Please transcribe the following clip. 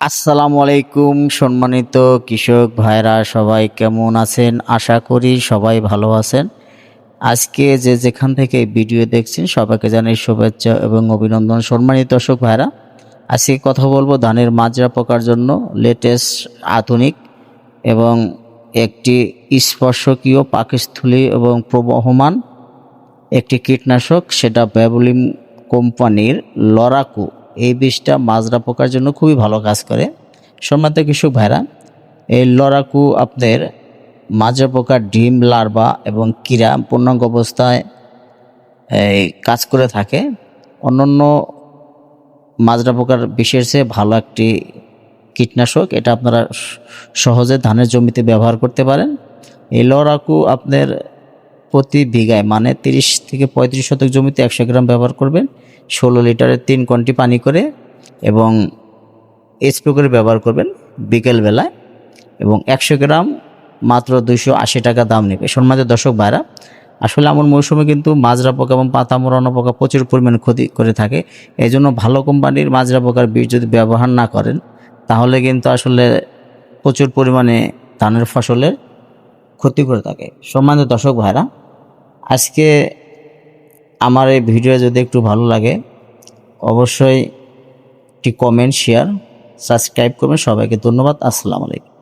আসসালামু আলাইকুম, সম্মানিত কৃষক ভাইরা, সবাই কেমন আছেন? আশা করি সবাই ভালো আছেন। আজকে যে যেখান থেকে ভিডিও দেখছেন, সবাইকে জানাই শুভেচ্ছা এবং অভিনন্দন। সম্মানিত দর্শক ভাইরা, আজকে কথা বলব ধানের মাজরা পোকার জন্য লেটেস্ট আধুনিক এবং একটি স্পর্শকীয় পাকস্থলী এবং প্রবহমান একটি কীটনাশক, সেটা ব্যাবলিম কোম্পানির লরাকু। এই বিষটা মাজরা পোকার জন্য খুবই ভালো কাজ করে। সম্মানিত কৃষক ভাইরা, এই লরাকু আপনার মাজরা পোকার ডিম, লার্ভা এবং কীরা পূর্ণাঙ্গ অবস্থায়, এই কাজ করে থাকে। অন্যান্য মাজরা পোকার চেয়ে ভালো একটি কীটনাশক, এটা আপনারা সহজে ধানের জমিতে ব্যবহার করতে পারেন। এই লড়াকু আপনার প্রতি বিঘায় মানে তিরিশ থেকে পঁয়ত্রিশ শতক জমিতে একশো গ্রাম ব্যবহার করবেন। ষোলো লিটারের তিন কন্টি পানি করে এবং স্প্রে করে ব্যবহার করবেন বিকেল বেলায় এবং একশো গ্রাম মাত্র দুইশো আশি টাকা দাম নেবে। সম্মানিত দর্শক ভাইরা, আসলে আমার মৌসুমে কিন্তু মাজরা পোকা এবং পাতা মোড়ানো পোকা প্রচুর পরিমাণে ক্ষতি করে থাকে। এই জন্য ভালো কোম্পানির মাজরা পোকার বীজ যদি ব্যবহার না করেন, তাহলে কিন্তু আসলে প্রচুর পরিমাণে ধানের ফসলের ক্ষতি করে থাকে। সম্মানিত দর্শক ভাইরা আজকে আমার এই ভিডিও যদি একটু ভালো লাগে, অবশ্যই একটি কমেন্ট শেয়ার সাবস্ক্রাইব করবেন। সবাইকে ধন্যবাদ। আসসালামু আলাইকুম।